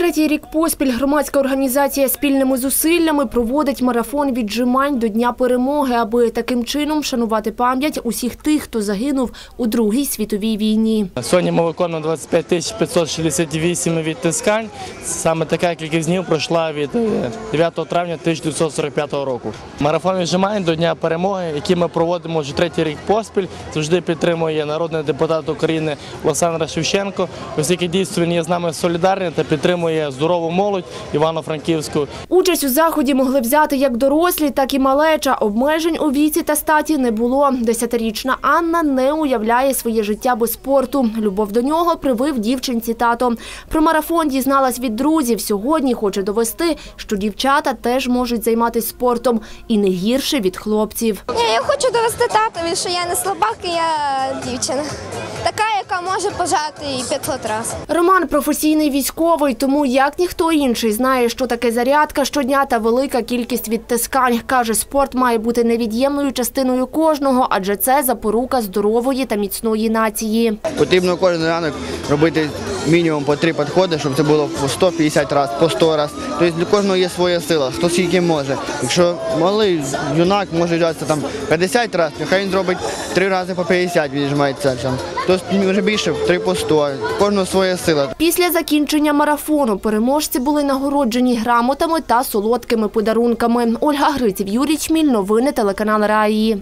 третій рік поспіль громадська організація спільними зусиллями проводить марафон віджимань до Дня перемоги, аби таким чином вшанувати пам'ять усіх тих, хто загинув у Другій світовій війні. Сьогодні ми виконуємо 25 тисяч 568 відтискань. Саме така кількість днів пройшла від е, 9 травня 1945 року. Марафон віджимань до Дня перемоги, який ми проводимо вже третій рік поспіль, завжди підтримує народний депутат України Олександр Шевченко, оскільки дійсно він є з нами солідарний та підтримує здорову молодь Івано-Франківську. Участь у заході могли взяти як дорослі, так і малеча. Обмежень у віці та статі не було. Десятирічна Анна не уявляє своє життя без спорту. Любов до нього привив дівчинці тато. Про марафон дізналась від друзів. Сьогодні хоче довести, що дівчата теж можуть займатися спортом і не гірше від хлопців. Я хочу довести татові, що я не слабак, і я дівчина. Така, яка може пожати і 500 разів. Роман професійний військовий, тому як ніхто інший знає, що таке зарядка щодня та велика кількість відтискань. Каже, спорт має бути невід'ємною частиною кожного, адже це запорука здорової та міцної нації. Потрібно кожен ранок робити мінімум по три підходи, щоб це було по 150 разів, по 100 разів. Тобто для кожного є своя сила, хто скільки може. Якщо малий юнак може взятися там 50 разів, нехай він зробить три рази по 50 віджимається. Там. Хтось вже більше, три по 100. Кожного своя сила. Після закінчення марафону переможці були нагороджені грамотами та солодкими подарунками. Ольга Гриців, Юрій Чміль, новини телеканал Раї.